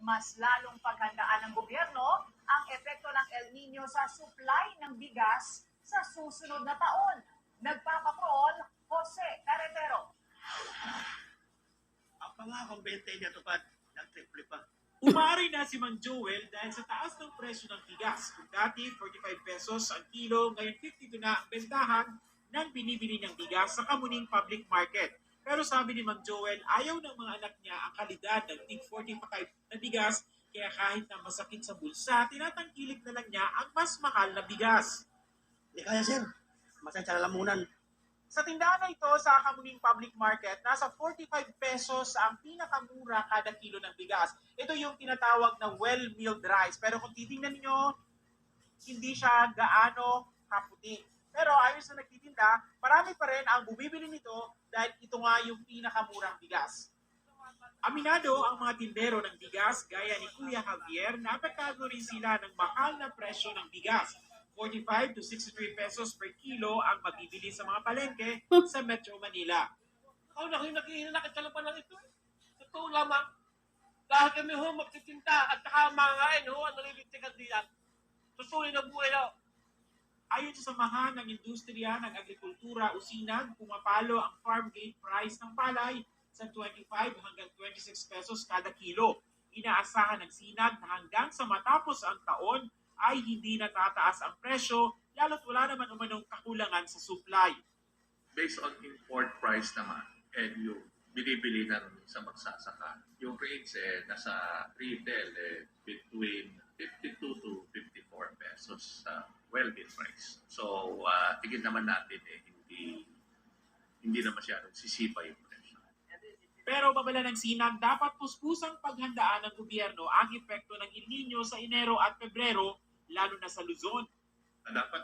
mas lalong paghandaan ng gobyerno ang epekto ng El Nino sa supply ng bigas sa susunod na taon. Nagpapatrol, Jose Carretero. Ang pangakong 20 niya tupad, nag-triple pa. Umari na si Mang Joel dahil sa taas ng presyo ng bigas. Kung dati 45 pesos ang kilo, ngayon 52 na ang bentahan ng binibili niyang bigas sa Kamuning Public Market. Pero sabi ni Mang Joel, ayaw ng mga anak niya ang kalidad ng Tig 45 na bigas, kaya kahit na masakit sa bulsa, tinatangkilik na lang niya ang mas mahal na bigas. Hindi kaya sir, masaya sa lamunan. Sa tindahan na ito sa Kamuning Public Market, nasa 45 pesos ang pinakamura kada kilo ng bigas. Ito yung tinatawag na well-milled rice. Pero kung titingnan niyo, hindi siya gaano kaputi. Pero ayon sa nagtitinda, marami pa rin ang bumibili nito dahil ito nga yung pinakamurang bigas. Aminado ang mga tindero ng bigas gaya ni Kuya Javier na apektado rin sila ng mahal na presyo ng bigas. 45 to 63 pesos per kilo ang mabibili sa mga palengke sa Metro Manila. Ako na nakikita lang pa lang ito. Totoo lamang. Dahil kami ho magtitinda at saka mga ano, ang nalilitigan diyan. Susulit na buhay na. Ayon sa samahan ng industriya ng agrikultura usinag, pumapalo ang farm gate price ng palay sa 25 hanggang 26 pesos kada kilo. Inaasahan ng sinag na hanggang sa matapos ang taon ay hindi natataas ang presyo lalo't wala naman umanong kakulangan sa supply. based on import price naman and yung binibili ng sa magsasaka. Yung rates eh, nasa retail eh, between 52 to 54 pesos well-bid price. So, uh, tingin naman natin eh, hindi hindi na masyadong sisipa yung presyo. Pero babala ng sinag, dapat puspusang paghandaan ng gobyerno ang epekto ng El Nino sa Enero at Pebrero, lalo na sa Luzon. Dapat